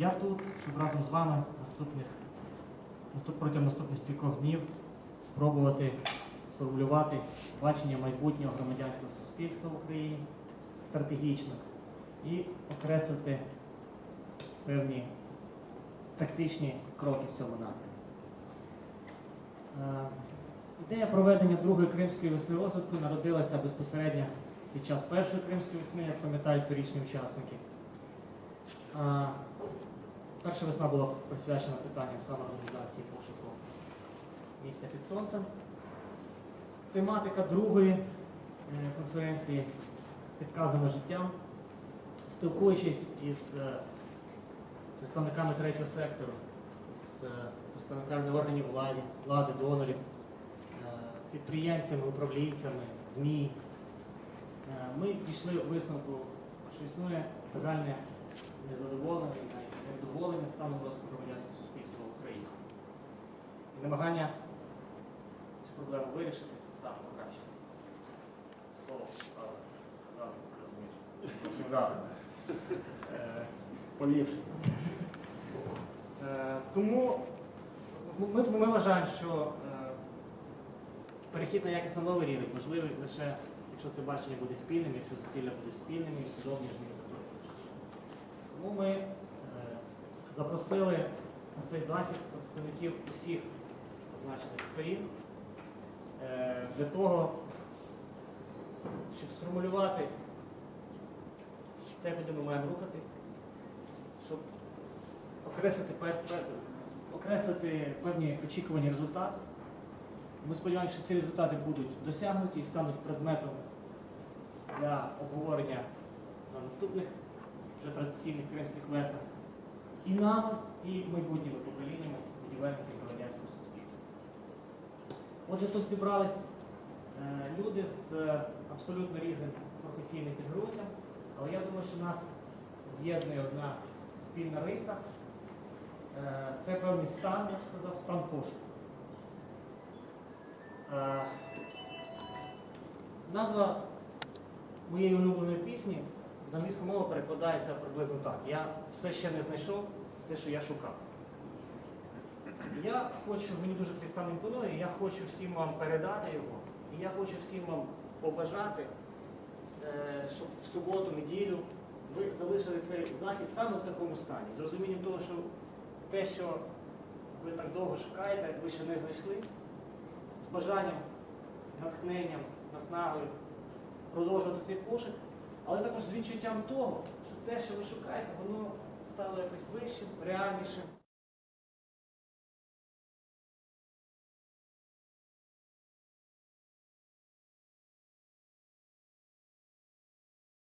Я тут, щоб разом з вами наступних, наступ, протягом наступних кількох днів спробувати сформулювати бачення майбутнього громадянського суспільства в Україні стратегічно і окреслити певні тактичні кроки в цьому напрямку. Е, Ідея проведення другої кримської весни розвитку народилася безпосередньо під час першої кримської весни, як пам'ятають торічні учасники. Перша весна була присвячена питанням самоорганізації пошуку місця під сонцем. Тематика другої е, конференції підказана життям. Спілкуючись із е, представниками третього сектору, з е, представниками органів влади, влади, донорів, підприємцями, управлінцями, ЗМІ, ми дійшли висновку, що існує загальне незадоволення невдоволення станом розвитку громадянського суспільства в Україні. І намагання цю проблему вирішити це стане краще. Слово сказали, сказали, розумієш. Правильно. Е, Тому ми, ми вважаємо, що е, перехід на якісно новий рівень можливий лише, якщо це бачення буде спільним, якщо зусилля будуть спільними і судовні зміни. Тому ми запросили на цей захід представників усіх зазначених сторін е, для того, щоб сформулювати те, куди ми маємо рухатись, щоб окреслити, пер- пер- окреслити певні очікувані результати. Ми сподіваємося, що ці результати будуть досягнуті і стануть предметом для обговорення на наступних вже традиційних кримських веснах і нами, і майбутніми поколіннями будівельників громадянського суспільства. Отже, тут зібрались е, люди з е, абсолютно різним професійним підґрунтям, але я думаю, що нас об'єднує одна спільна риса. Е, Це певний стан, я б сказав, стан пошуку. Назва моєї улюбленої пісні з англійської мови перекладається приблизно так. Я все ще не знайшов те, що я шукав. Я хочу, мені дуже цей стан імпонує, я хочу всім вам передати його, і я хочу всім вам побажати, е, щоб в суботу, неділю ви залишили цей захід саме в такому стані. З розумінням того, що те, що ви так довго шукаєте, ви ще не знайшли, з бажанням, натхненням, наснагою продовжувати цей пошук, але також з відчуттям того, що те, що ви шукаєте, воно стало якось вищим, реальнішим.